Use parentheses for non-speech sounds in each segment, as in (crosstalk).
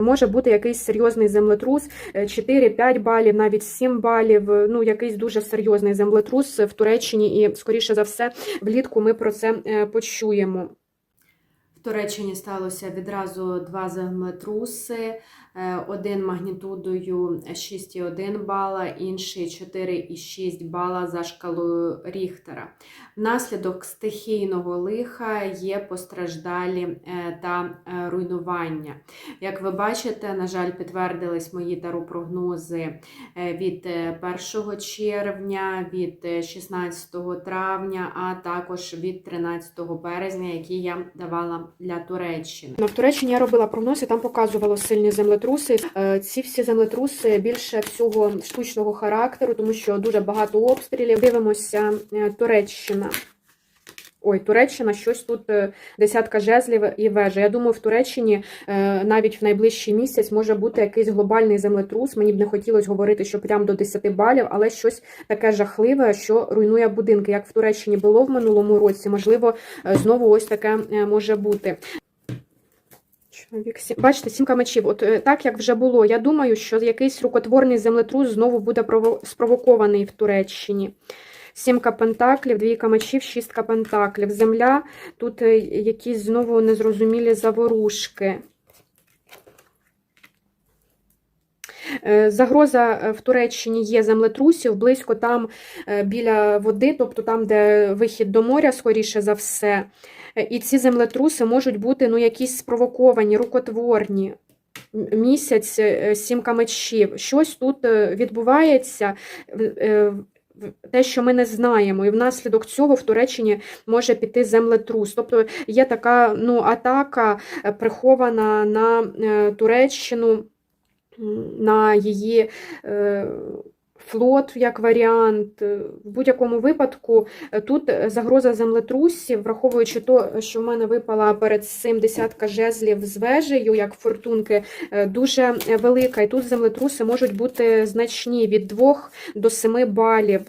Може бути якийсь серйозний землетрус, 4-5 балів, навіть 7 балів. Ну, якийсь дуже серйозний землетрус в Туреччині, і, скоріше за все, влітку ми про це е, почуємо. Туреччині сталося відразу два землетруси. Е, Один магнітудою 6,1 бала, інший 4,6 бала за шкалою Ріхтера. Внаслідок стихійного лиха є постраждалі е, та е, руйнування. Як ви бачите, на жаль, підтвердились мої таропрогнози від е, 1 червня, від е, 16 травня, а також від 13 березня, які я давала для Туреччини. Ну, В Туреччині я робила прогноз, і там показувало сильні землетруси. Е, Ці всі землетруси більше всього штучного характеру, тому що дуже багато обстрілів. Дивимося е, Туреччина. Ой, Туреччина, щось тут е, десятка жезлів і вежа. Я думаю, в Туреччині е, навіть в найближчий місяць може бути якийсь глобальний землетрус. Мені б не хотілося говорити, що прям до 10 балів, але щось таке жахливе, що руйнує будинки. Як в Туреччині було в минулому році, можливо, е, знову ось таке може бути. Бачите, сімка мечів. От так як вже було. Я думаю, що якийсь рукотворний землетрус знову буде спровокований в Туреччині. Сімка пентаклів, двійка мечів, шістка пентаклів. Земля, тут е, якісь знову незрозумілі заворушки. Е, Загроза е, в Туреччині є землетрусів, близько там біля води, тобто там, де вихід до моря, скоріше за все. І ці землетруси можуть бути ну, якісь спровоковані, рукотворні. Місяць, сімка мечів. Щось тут відбувається, те, що ми не знаємо, і внаслідок цього в Туреччині може піти землетрус. Тобто є така ну, атака е, прихована на е, Туреччину, на її. Флот як варіант. В будь-якому випадку е, тут е, загроза землетрусів, враховуючи то, що в мене випала перед цим десятка жезлів з вежею, як фортунки, е, дуже велика. І тут землетруси можуть бути значні від 2 до 7 балів.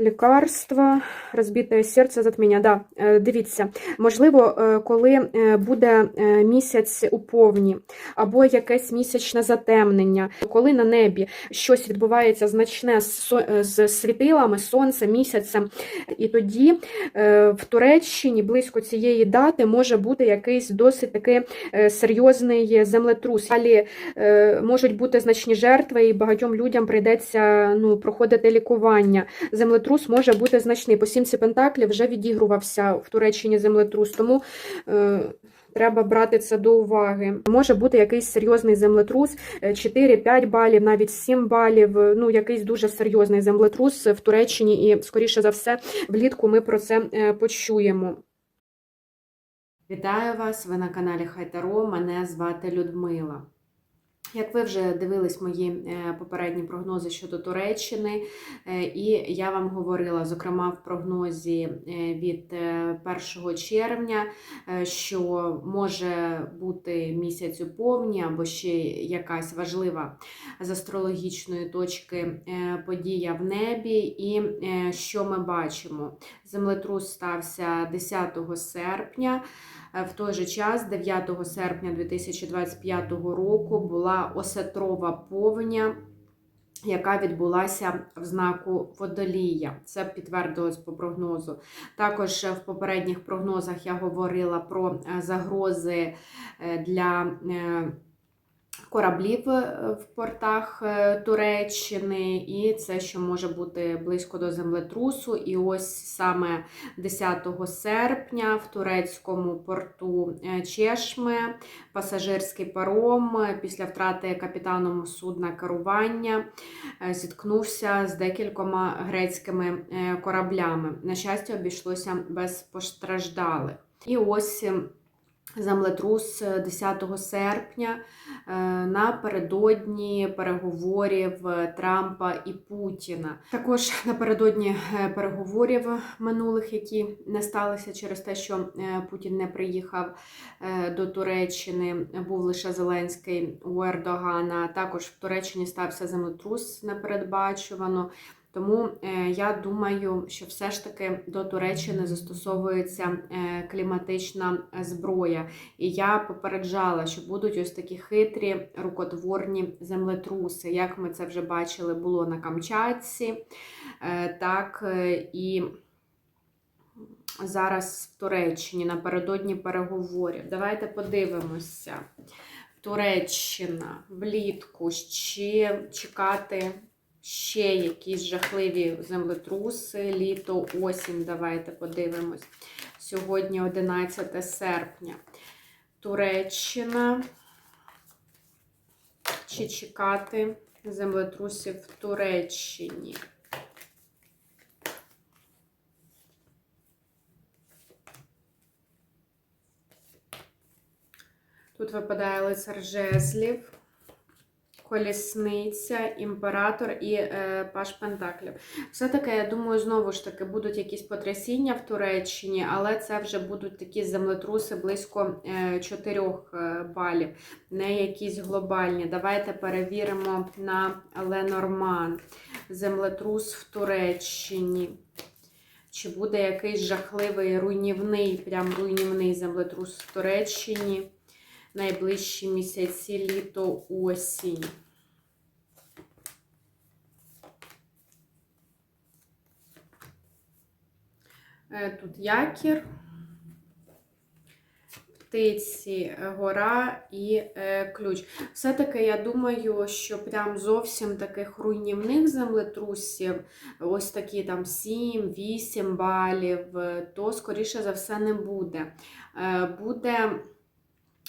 Лікарства, розбите серце, затміння. Да, е, дивіться, можливо, е, коли е, буде місяць у повні, або якесь місячне затемнення, коли на небі щось відбувається значне з світилами, сонцем, місяцем, і тоді в Туреччині близько цієї дати може бути якийсь досить таки серйозний землетрус. Далі можуть бути значні жертви, і багатьом людям прийдеться ну, проходити лікування. Землетрус може бути значний. По сімці пентаклів вже відігрувався в Туреччині землетрус, тому е, треба брати це до уваги. Може бути якийсь серйозний землетрус, е, 4-5 балів, навіть 7 балів. е, Ну, якийсь дуже серйозний землетрус в Туреччині, і, скоріше за все, влітку ми про це е, почуємо. Вітаю вас! Ви на каналі Хайтаро. Мене звати Людмила. Як ви вже дивились мої е, попередні прогнози щодо Туреччини, е, і я вам говорила, зокрема в прогнозі е, від е, 1 червня, що може бути місяць у повні або ще якась важлива з астрологічної точки подія в небі. І що ми бачимо? Землетрус стався 10 серпня. Е, В той же час, 9 серпня 2025 року, була осетрова повня, яка відбулася в знаку водолія. Це підтвердилось по прогнозу. Також е, в попередніх прогнозах я говорила про е, загрози для. Кораблів е, в портах е, Туреччини, і це, що може бути близько до землетрусу. І ось саме 10 серпня в турецькому порту е, Чешми пасажирський паром після втрати капітаном судна керування зіткнувся з декількома грецькими кораблями. На щастя, обійшлося без постраждалих. І ось землетрус е, 10 серпня е, напередодні переговорів е, Трампа і Путіна. Також напередодні е, переговорів минулих, які не сталися через те, що е, Путін не приїхав е, до Туреччини, був лише Зеленський у Ердогана. Також в Туреччині стався землетрус непередбачувано. Тому е, я думаю, що все ж таки до Туреччини застосовується е, кліматична зброя. І я попереджала, що будуть ось такі хитрі рукотворні землетруси. Як ми це вже бачили, було на Камчатці, е, так е, і зараз в Туреччині напередодні переговорів. Давайте подивимося. Туреччина влітку ще чекати ще якісь жахливі землетруси, літо, осінь. Давайте подивимось. Сьогодні 11 серпня. Туреччина. Чи чекати землетрусів в Туреччині? Тут випадає лицар жезлів, колісниця, імператор і е, паш Пентаклів. Все-таки, я думаю, знову ж таки будуть якісь потрясіння в Туреччині, але це вже будуть такі землетруси близько е, 4 е, балів, не якісь глобальні. Давайте перевіримо на Ленорман. Землетрус в Туреччині. Чи буде якийсь жахливий руйнівний, прям руйнівний землетрус в Туреччині? найближчі місяці літо осінь. Е, Тут якір, птиці, е, гора і е, ключ. Все-таки я думаю, що прям зовсім таких руйнівних землетрусів, ось такі там 7-8 балів, е, то, скоріше за все, не буде. Е, Буде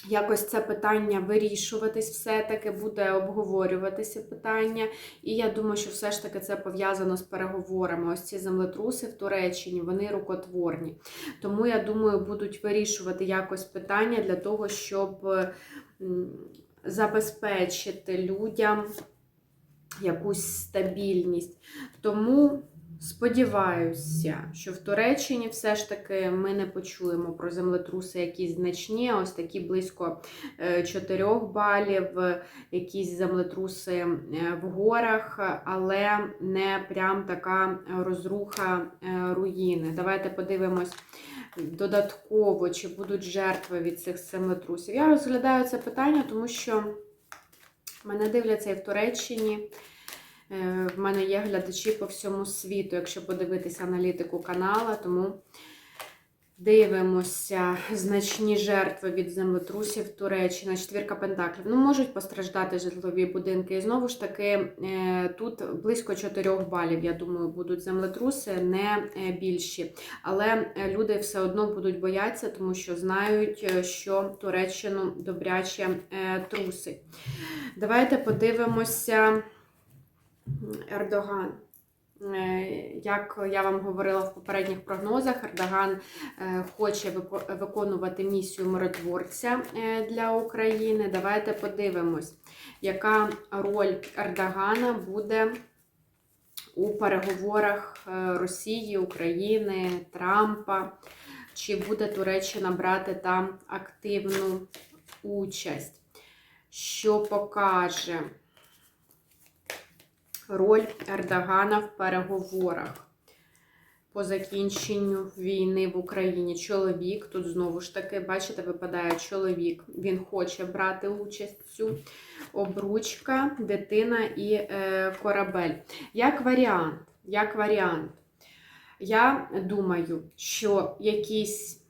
якось це питання вирішуватись, все-таки буде обговорюватися питання. І я думаю, що все ж таки це пов'язано з переговорами. Ось ці землетруси в Туреччині, вони рукотворні. Тому я думаю, будуть вирішувати якось питання для того, щоб забезпечити людям якусь стабільність. Тому. Сподіваюся, що в Туреччині все ж таки ми не почуємо про землетруси якісь значні, ось такі близько 4 балів, якісь землетруси е, в горах, але не прям така розруха е, руїни. Давайте подивимось додатково, чи будуть жертви від цих землетрусів. Я розглядаю це питання, тому що мене дивляться і в Туреччині. Е, В мене є глядачі по всьому світу, якщо подивитися аналітику канала, тому дивимося значні жертви від землетрусів Туреччина, четвірка пентаклів. Ну, можуть постраждати житлові будинки. І знову ж таки, е, тут близько 4 балів, я думаю, будуть землетруси, не е, більші. Але люди все одно будуть боятися, тому що знають, що Туреччину добряче трусить. Давайте подивимося. Ердоган. Е, Як я вам говорила в попередніх прогнозах, Ердоган е, хоче виконувати місію миротворця е, для України. Давайте подивимось, яка роль Ердогана буде у переговорах Росії, України, Трампа. Чи буде Туреччина брати там активну участь? Що покаже? Роль Ердогана в переговорах по закінченню війни в Україні. Чоловік, тут знову ж таки, бачите, випадає чоловік. Він хоче брати участь в цю обручка, дитина і е, корабель. Як варіант, як варіант, я думаю, що якісь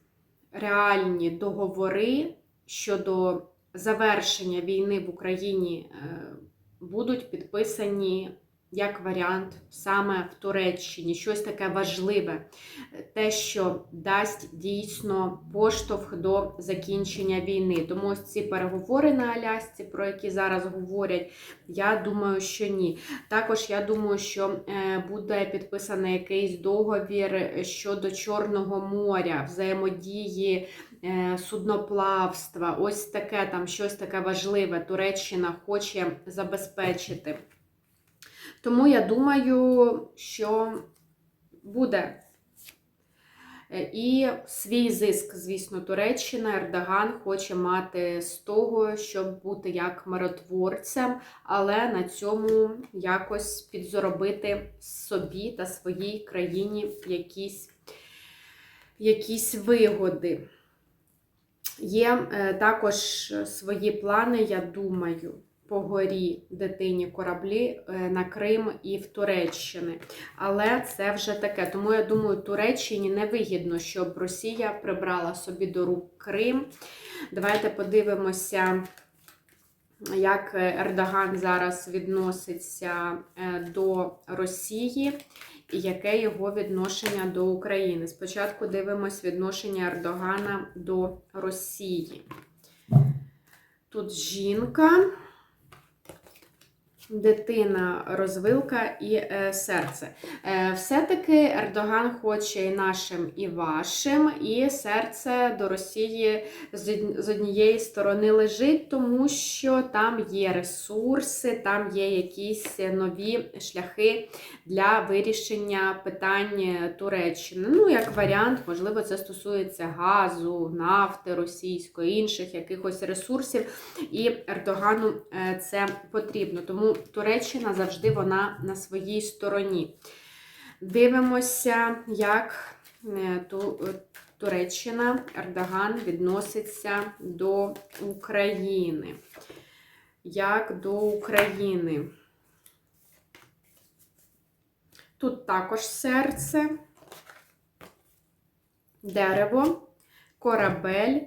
реальні договори щодо завершення війни в Україні е, будуть підписані як варіант саме в Туреччині. Щось таке важливе, те, що дасть дійсно поштовх до закінчення війни. Тому ось ці переговори на Алясці, про які зараз говорять, я думаю, що ні. Також я думаю, що е, буде підписаний якийсь договір щодо Чорного моря, взаємодії е, судноплавства. Ось таке там щось таке важливе Туреччина хоче забезпечити. Тому я думаю, що буде Е, І свій зиск, звісно, Туреччина Ердоган хоче мати з того, щоб бути як миротворцем, але на цьому якось підзаробити собі та своїй країні якісь, якісь вигоди. Є е, також свої плани, я думаю, по горі дитині кораблі е, на Крим і в Туреччини. Але це вже таке. Тому я думаю, Туреччині невигідно, щоб Росія прибрала собі до рук Крим. Давайте подивимося, як Ердоган зараз відноситься е, до Росії і яке його відношення до України. Спочатку дивимось відношення Ердогана до Росії. Тут жінка, дитина, розвилка і е, серце. Е, все-таки Ердоган хоче і нашим, і вашим, і серце до Росії з однієї сторони лежить, тому що там є ресурси, там є якісь нові шляхи для вирішення питань Туреччини. Ну, як варіант, можливо, це стосується газу, нафти російської, інших якихось ресурсів. І Ердогану е, це потрібно. Тому Туреччина завжди вона на своїй стороні. Дивимося, як е, е, Туреччина, Ердоган відноситься до України. Як до України. Тут також серце, дерево, корабель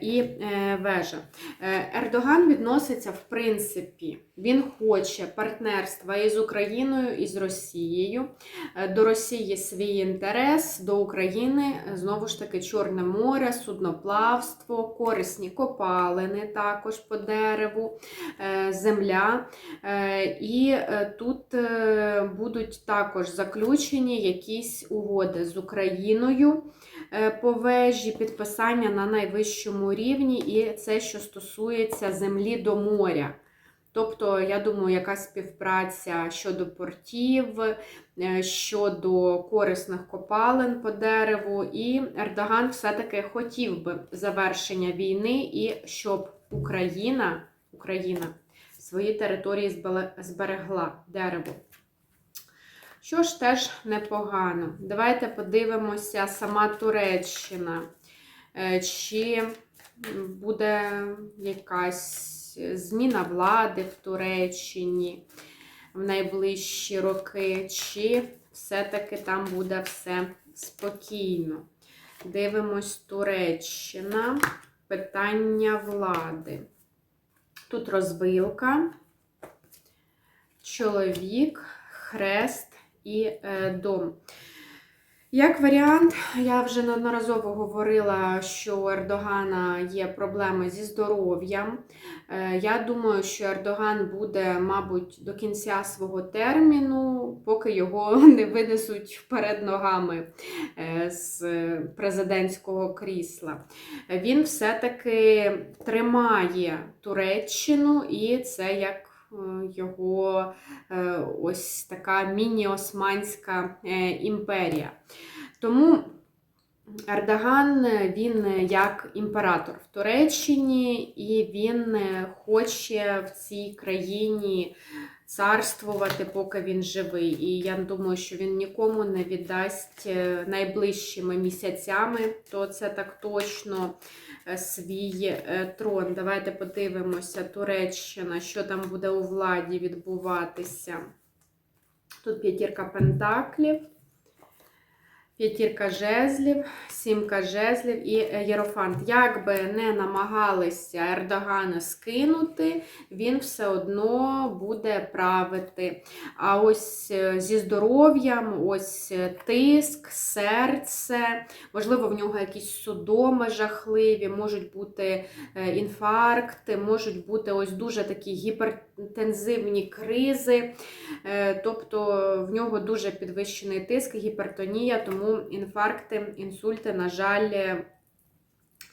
і е, вежа. Е, Ердоган відноситься, в принципі, він хоче партнерства із Україною і з Росією. Е, До Росії свій інтерес, до України е, знову ж таки Чорне море, судноплавство, корисні копалини також по дереву, е, земля. Е, І е, тут е, будуть також заключені якісь угоди з Україною е, по вежі, підписання на найвищому рівні, і це, що стосується землі до моря. Тобто, я думаю, якась співпраця щодо портів, е, щодо корисних копалин по дереву. І Ердоган все-таки хотів би завершення війни і щоб Україна, Україна свої території зберегла дерево. Що ж теж непогано. Давайте подивимося сама Туреччина. Е, Чи буде якась зміна влади в Туреччині в найближчі роки, чи все-таки там буде все спокійно. Дивимось Туреччина. Питання влади. Тут розвилка, чоловік, хрест і е, дом. Як варіант, я вже неодноразово говорила, що у Ердогана є проблеми зі здоров'ям. Е, Я думаю, що Ердоган буде, мабуть, до кінця свого терміну, поки його (laughs) не винесуть вперед ногами е, з президентського крісла. Він все-таки тримає Туреччину, і це як його е, ось така міні-османська е, імперія. Тому Ердоган він як імператор в Туреччині, і він е, хоче в цій країні царствувати, поки він живий. І я думаю, що він нікому не віддасть е, найближчими місяцями, то це так точно е, свій е, трон. Давайте подивимося, Туреччина, що там буде у владі відбуватися. Тут п'ятірка пентаклів. П'ятірка жезлів, сімка жезлів і е, єрофант. Як би не намагалися Ердогана скинути, він все одно буде правити. А ось е, зі здоров'ям, ось е, тиск, серце, можливо, в нього якісь судоми жахливі, можуть бути інфаркти, можуть бути ось дуже такі гіпертензивні кризи. Тобто в нього дуже підвищений тиск, гіпертонія, тому інфаркти, інсульти, на жаль, е,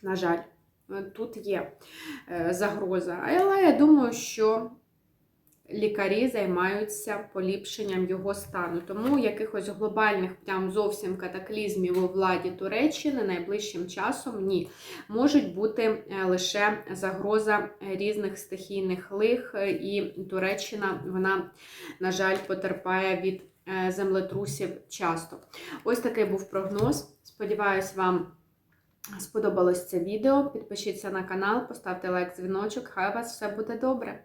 на жаль, е, тут є е, загроза. Але я думаю, що лікарі займаються поліпшенням його стану. Тому якихось глобальних прям зовсім катаклізмів у владі Туреччини найближчим часом ні. Можуть бути лише загроза різних стихійних лих, і Туреччина, вона, на жаль, потерпає від землетрусів часто. Ось такий був прогноз. Сподіваюсь, вам сподобалось це відео. Підпишіться на канал, поставте лайк, дзвіночок. Хай у вас все буде добре.